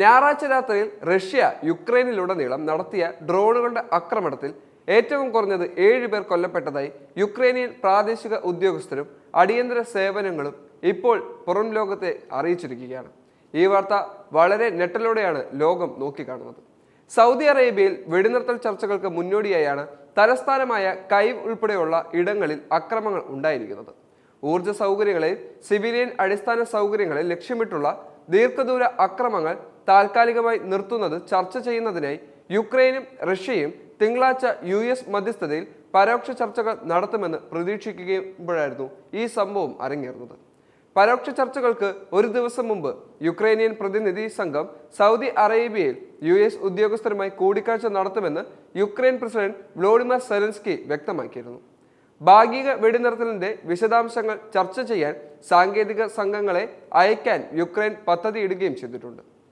ഞായറാഴ്ച രാത്രിയിൽ റഷ്യ യുക്രൈനിലുടനീളം നടത്തിയ ഡ്രോണുകളുടെ ആക്രമണത്തിൽ ഏറ്റവും കുറഞ്ഞത് ഏഴ് പേർ കൊല്ലപ്പെട്ടതായി യുക്രൈനിയൻ പ്രാദേശിക ഉദ്യോഗസ്ഥരും അടിയന്തര സേവനങ്ങളും ഇപ്പോൾ പുറം ലോകത്തെ അറിയിച്ചിരിക്കുകയാണ്. ഈ വാർത്ത വളരെ ഞെട്ടലോടെയാണ് ലോകം നോക്കിക്കാണുന്നത്. സൗദി അറേബ്യയിൽ വെടിനിർത്തൽ ചർച്ചകൾക്ക് മുന്നോടിയായാണ് തലസ്ഥാനമായ കൈവ് ഉൾപ്പെടെയുള്ള ഇടങ്ങളിൽ അക്രമങ്ങൾ ഉണ്ടായിരിക്കുന്നത്. ഊർജ സൗകര്യങ്ങളെ സിവിലിയൻ അടിസ്ഥാന സൗകര്യങ്ങളെ ലക്ഷ്യമിട്ടുള്ള ദീർഘദൂര അക്രമങ്ങൾ താൽക്കാലികമായി നിർത്തുന്നത് ചർച്ച ചെയ്യുന്നതിനായി യുക്രൈനും റഷ്യയും തിങ്കളാഴ്ച യു എസ് മധ്യസ്ഥതയിൽ പരോക്ഷ ചർച്ചകൾ നടത്തുമെന്ന് പ്രതീക്ഷിക്കുമ്പോഴായിരുന്നു ഈ സംഭവം അരങ്ങേറുന്നത്. പരോക്ഷ ചർച്ചകൾക്ക് ഒരു ദിവസം മുമ്പ് യുക്രൈനിയൻ പ്രതിനിധി സംഘം സൗദി അറേബ്യയിൽ യു എസ് ഉദ്യോഗസ്ഥരുമായി കൂടിക്കാഴ്ച നടത്തുമെന്ന് യുക്രൈൻ പ്രസിഡന്റ് വ്ളോഡിമർ സെലൻസ്കി വ്യക്തമാക്കിയിരുന്നു. ഭാഗിക വെടിനിർത്തലിന്റെ വിശദാംശങ്ങൾ ചർച്ച ചെയ്യാൻ സാങ്കേതിക സംഘങ്ങളെ അയക്കാൻ യുക്രൈൻ പദ്ധതിയിടുകയും ചെയ്തിട്ടുണ്ട്.